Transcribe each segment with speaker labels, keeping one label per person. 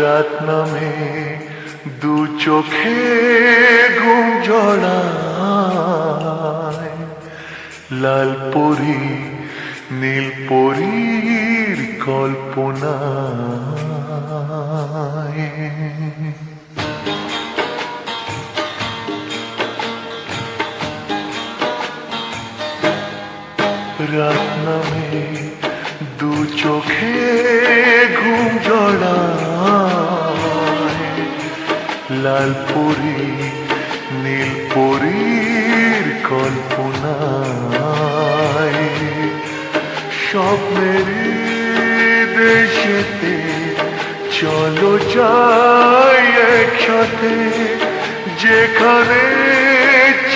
Speaker 1: রাত নামে দু চোখে ঘুম লাল পরি নীল পরীর কল্পনায়। রাত নামে দু চোখে ঘুম জড়ায়। লাল পরি, নীল পরীর কল্পনায়। স্বপ্নের দেশেতে চলো যাই একসাথে, যেখানে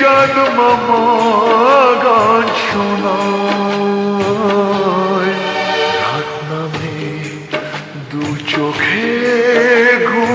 Speaker 1: চাঁদ মামা গান শোনায়। চোখে ঘুম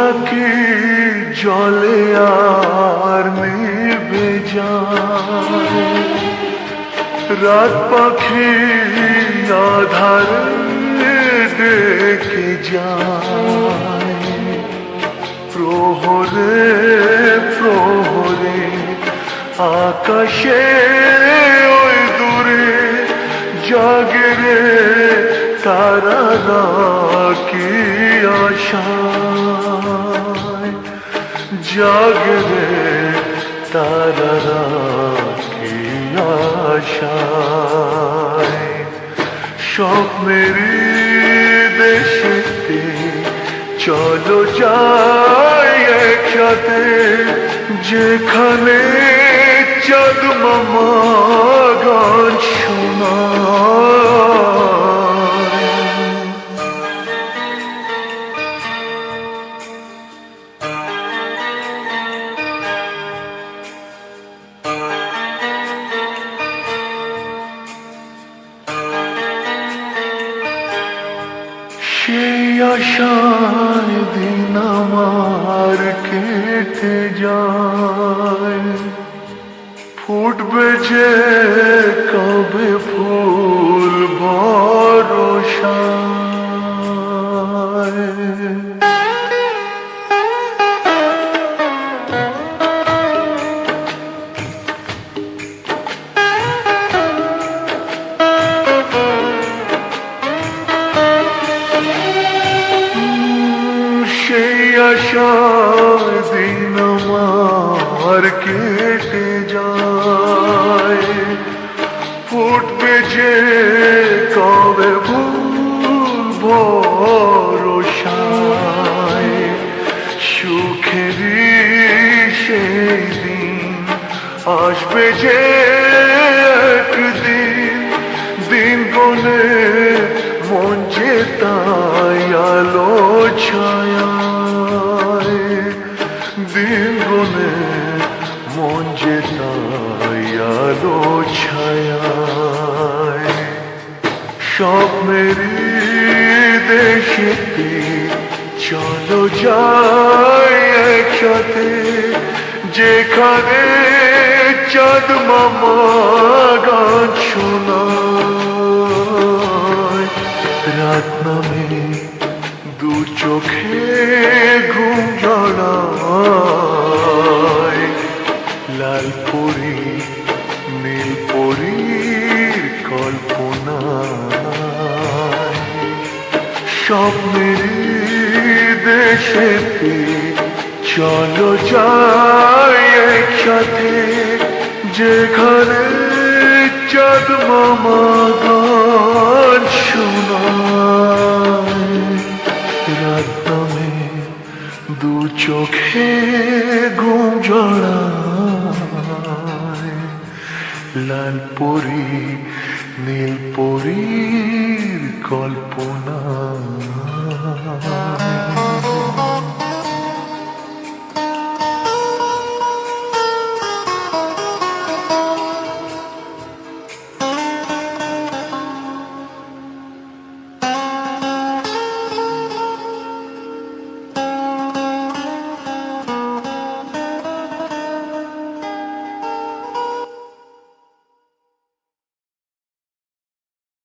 Speaker 1: জোনাকি জলে আর নেবে রাত পাখি আধার ডেকে যায়? প্রহরে প্রহরে, আকাশে, ওই দূরে জাগরে তারা কি আশায় জাগরে তারা কি আশায়। স্বপ্নের দেশেতে চলো যাই একসাথে যেখানে চাঁদ মামা গান শোনায়। আশায় দিন আমার কেটে যায়। ফুটবে যে কবে ফুল ভরসায় আশায় দিন আমার কেটে যায়। ফুটবে যে কবে ভরসায়। সুখেরই সেই দিন আসবে যে একদিন। দিন গনে মন যে তাই আলো ছায়। গনে মন যে আলো ছায় স্বপ্নেরই দেশেতে চলো যাই একসাথে? যেখানে চাঁদ মামা গান শোনায়। রাত নামে স্বপ্নের দেশেতে চলো যাই একসাথে। যেখানে চাঁদ মামা গান শোনায় দু চোখে ঘুম জড়ায়। লাল পরি নীল পরীর কল্পনা।